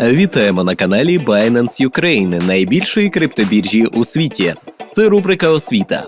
Вітаємо на каналі Binance Ukraine, найбільшої криптобіржі у світі. Це рубрика Освіта.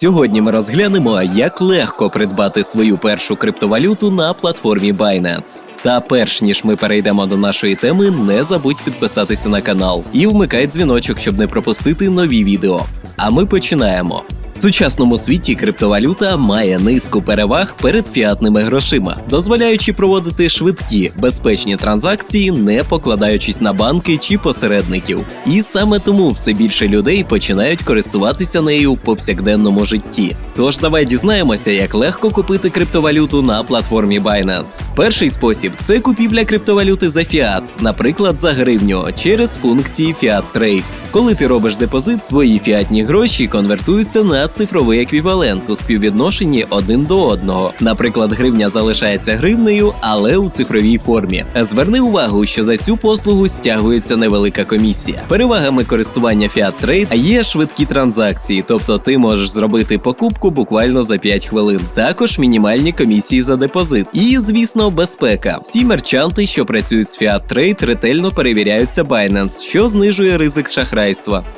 Сьогодні ми розглянемо, як легко придбати свою першу криптовалюту на платформі Binance. Та перш ніж ми перейдемо до нашої теми, не забудь підписатися на канал і вмикай дзвіночок, щоб не пропустити нові відео. А ми починаємо. В сучасному світі криптовалюта має низку переваг перед фіатними грошима, дозволяючи проводити швидкі, безпечні транзакції, не покладаючись на банки чи посередників. І саме тому все більше людей починають користуватися нею в повсякденному житті. Тож давай дізнаємося, як легко купити криптовалюту на платформі Binance. Перший спосіб це купівля криптовалюти за фіат, наприклад, за гривню через функції Fiat Trade. Коли ти робиш депозит, твої фіатні гроші конвертуються на цифровий еквівалент у співвідношенні один до одного. Наприклад, гривня залишається гривнею, але у цифровій формі. Зверни увагу, що за цю послугу стягується невелика комісія. Перевагами користування Fiat Trade є швидкі транзакції, тобто ти можеш зробити покупку буквально за 5 хвилин. Також мінімальні комісії за депозит. І, звісно, безпека. Всі мерчанти, що працюють з Fiat Trade, ретельно перевіряються Binance, що знижує ризик шахрайства.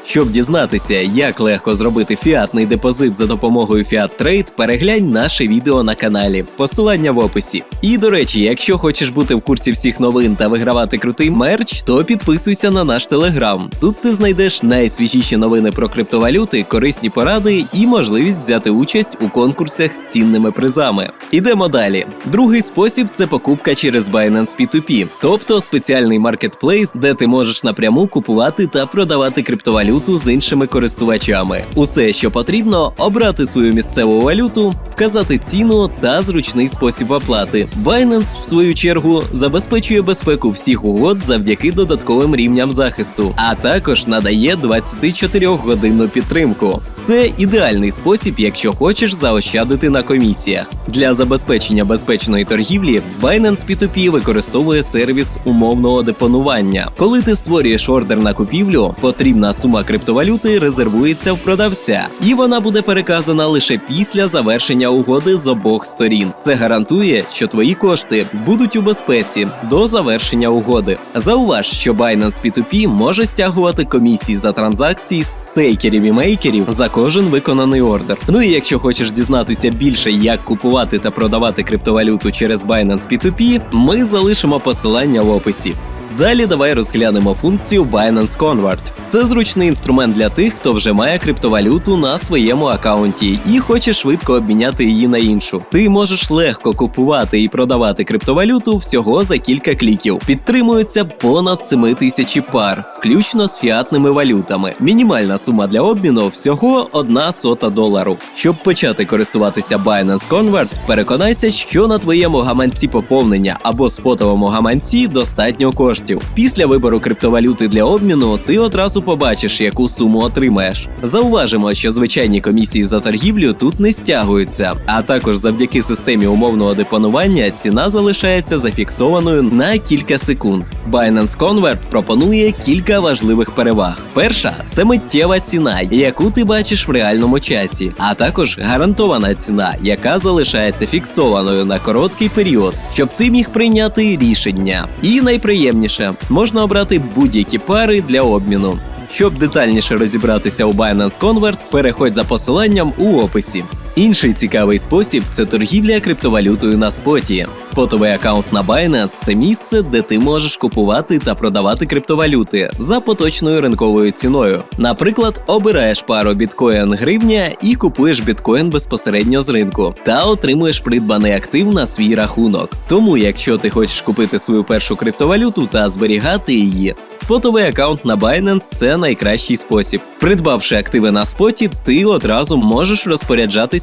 Щоб дізнатися, як легко зробити фіатний депозит за допомогою Fiat Trade, переглянь наше відео на каналі. Посилання в описі. І до речі, якщо хочеш бути в курсі всіх новин та вигравати крутий мерч, то підписуйся на наш телеграм. Тут ти знайдеш найсвіжіші новини про криптовалюти, корисні поради і можливість взяти участь у конкурсах з цінними призами. Ідемо далі. Другий спосіб це покупка через Binance P2P, тобто спеціальний маркетплейс, де ти можеш напряму купувати та продавати криптовалюту з іншими користувачами. Усе, що потрібно, обрати свою місцеву валюту, вказати ціну та зручний спосіб оплати. Binance, в свою чергу, забезпечує безпеку всіх угод завдяки додатковим рівням захисту, а також надає 24-годинну підтримку. Це ідеальний спосіб, якщо хочеш заощадити на комісіях. Для забезпечення безпечної торгівлі Binance P2P використовує сервіс умовного депонування. Коли ти створюєш ордер на купівлю, потрібна сума криптовалюти резервується в продавця, і вона буде переказана лише після завершення угоди з обох сторін. Це гарантує, що твої кошти будуть у безпеці до завершення угоди. Зауваж, що Binance P2P може стягувати комісії за транзакції з стейкерів і мейкерів за кожен виконаний ордер. Ну і якщо хочеш дізнатися більше, як купувати та продавати криптовалюту через Binance P2P, ми залишимо посилання в описі. Далі давай розглянемо функцію Binance Convert. Це зручний інструмент для тих, хто вже має криптовалюту на своєму аккаунті і хоче швидко обміняти її на іншу. Ти можеш легко купувати і продавати криптовалюту всього за кілька кліків. Підтримується понад 7 тисячі пар, включно з фіатними валютами. Мінімальна сума для обміну всього 1 сота долару. Щоб почати користуватися Binance Convert, переконайся, що на твоєму гаманці поповнення або спотовому гаманці достатньо коштів. Після вибору криптовалюти для обміну ти одразу побачиш, яку суму отримаєш. Зауважимо, що звичайні комісії за торгівлю тут не стягуються, а також завдяки системі умовного депонування ціна залишається зафіксованою на кілька секунд. Binance Convert пропонує кілька важливих переваг. Перша це миттєва ціна, яку ти бачиш в реальному часі, а також гарантована ціна, яка залишається фіксованою на короткий період, щоб ти міг прийняти рішення. І найприємніше можна обрати будь-які пари для обміну. Щоб детальніше розібратися у Binance Convert, переходь за посиланням у описі. Інший цікавий спосіб це торгівля криптовалютою на споті. Спотовий аккаунт на Binance – це місце, де ти можеш купувати та продавати криптовалюти за поточною ринковою ціною. Наприклад, обираєш пару біткоін гривня і купуєш біткоін безпосередньо з ринку та отримуєш придбаний актив на свій рахунок. Тому, якщо ти хочеш купити свою першу криптовалюту та зберігати її, спотовий аккаунт на Binance – це найкращий спосіб. Придбавши активи на споті, ти одразу можеш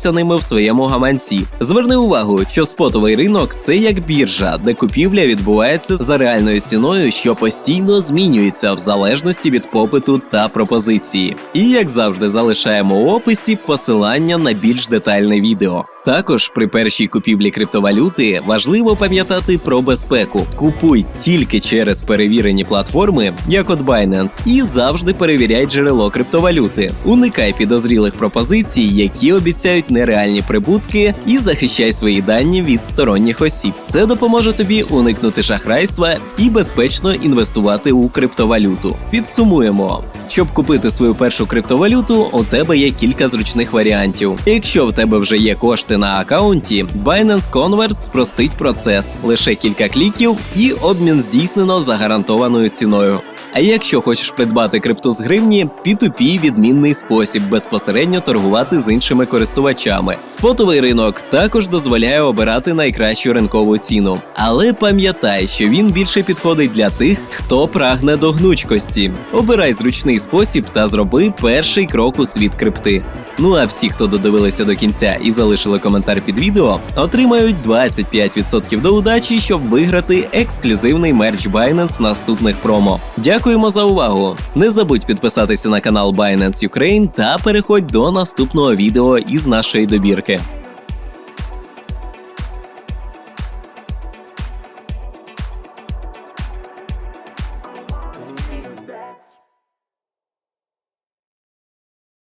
розпоряджатися ними в своєму гаманці. Зверни увагу, що спотовий ринок це як біржа, де купівля відбувається за реальною ціною, що постійно змінюється в залежності від попиту та пропозиції. І як завжди, залишаємо у описі посилання на більш детальне відео. Також при першій купівлі криптовалюти важливо пам'ятати про безпеку. Купуй тільки через перевірені платформи, як от Binance, і завжди перевіряй джерело криптовалюти. Уникай підозрілих пропозицій, які обіцяють нереальні прибутки, і захищай свої дані від сторонніх осіб. Це допоможе тобі уникнути шахрайства і безпечно інвестувати у криптовалюту. Підсумуємо. Щоб купити свою першу криптовалюту, у тебе є кілька зручних варіантів. Якщо в тебе вже є кошти на аккаунті, Binance Convert спростить процес лише кілька кліків і обмін здійснено за гарантованою ціною. А якщо хочеш придбати крипту з гривні, P2P – відмінний спосіб безпосередньо торгувати з іншими користувачами. Спотовий ринок також дозволяє обирати найкращу ринкову ціну. Але пам'ятай, що він більше підходить для тих, хто прагне до гнучкості. Обирай зручний спосіб та зроби перший крок у світ крипти. Ну а всі, хто додивилися до кінця і залишили коментар під відео, отримають 25% до удачі, щоб виграти ексклюзивний мерч Binance в наступних промо. Дякуємо за увагу! Не забудь підписатися на канал Binance Ukraine та переходь до наступного відео із нашої добірки.